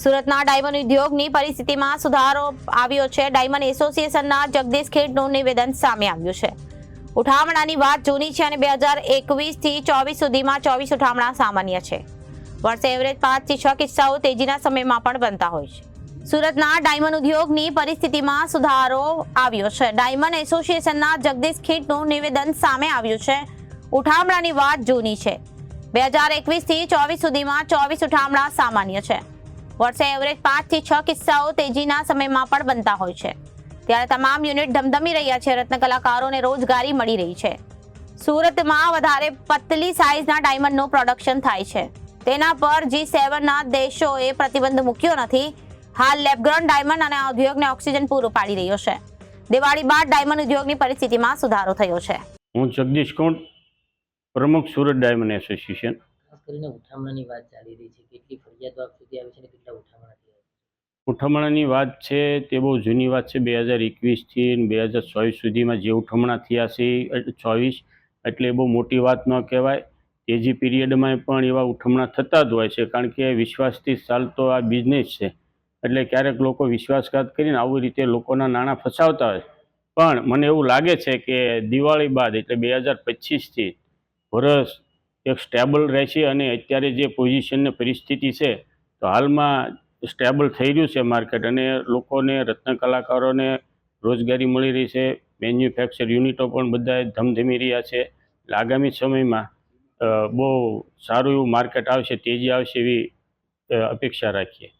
સુરતના ડાયમંડ ઉદ્યોગની પરિસ્થિતિમાં સુધારો આવ્યો છે. ડાયમંડ એસોસિએશનના જગદીશ ખેડનું નિવેદન સામે આવ્યું છે. ઉઠામણાની વાત જૂની છે અને બે હજાર એકવીસથી ચોવીસ સુધીમાં ચોવીસ ઉઠામણા સામાન્ય છે. વર્ષે એવરેજ પાંચથી છ કિસ્સાઓ તેજીના સમયમાં પણ બનતા હોય છે. સુરતના ડાયમંડ ઉદ્યોગની પરિસ્થિતિમાં સુધારો આવ્યો છે. ડાયમંડ એસોસિએશનના જગદીશ ખીટનું નિવેદન સામે આવ્યું છે. ઉઠામણાની વાત જૂની છે. બે હજાર એકવીસથી ચોવીસ સુધીમાં ચોવીસ ઉઠામણા સામાન્ય છે. વર્ષે એવરેજ પાંચથી છ કિસ્સાઓ તેજીના સમયમાં પણ બનતા હોય છે. ત્યારે તમામ યુનિટ ધમધમી રહ્યા છે. રત્નકલાકારોને રોજગારી મળી રહી છે. સુરતમાં વધારે પતલી સાઇઝના ડાયમંડનું પ્રોડક્શન થાય છે. તેના પર જી સેવનના દેશોએ પ્રતિબંધ મૂક્યો નથી. હાલ લેબગ્રોન ડાયમંડ અને ઉદ્યોગને ઓક્સિજન પૂરું પાડી રહ્યો છે. દિવાળી બાદ ડાયમંડ ઉદ્યોગની પરિસ્થિતિમાં સુધારો થયો છે. હું જગદીશ કોણ પ્રમુખ સુરત ડાયમંડ એસોસિએશન કરીને ઉઠામણાની વાત ચાલી રહી છે. કેટલી ફરિયાદો આપ સુધી આવી છે અને કેટલા ઉઠામણા થયા વાત છે, તે બહુ જૂની વાત છે. બે હજાર એકવીસથી બે હજાર ચોવીસ સુધીમાં જે ઉઠમણા થયા છે ચોવીસ, એટલે એ બહુ મોટી વાત ન કહેવાય. તેજી પીરિયડમાં પણ એવા ઉઠમણા થતા જ હોય છે, કારણ કે વિશ્વાસથી ચાલતો આ બિઝનેસ છે. એટલે ક્યારેક લોકો વિશ્વાસઘાત કરીને આવી રીતે લોકોના નાણાં ફસાવતા હોય. પણ મને એવું લાગે છે કે દિવાળી બાદ, એટલે બે હજાર પચીસથી વરસ એક સ્ટેબલ રહેશે અને અત્યારે જે પોઝિશનની પરિસ્થિતિ છે, તો હાલમાં સ્ટેબલ થઈ રહ્યું છે માર્કેટ અને લોકોને, રત્ન કલાકારોને રોજગારી મળી રહી છે. મેન્યુફેક્ચર યુનિટો પણ બધા ધમધમી રહ્યા છે. એટલે આગામી સમયમાં બહુ સારું એવું માર્કેટ આવશે, તેજી આવશે એવી અપેક્ષા રાખીએ.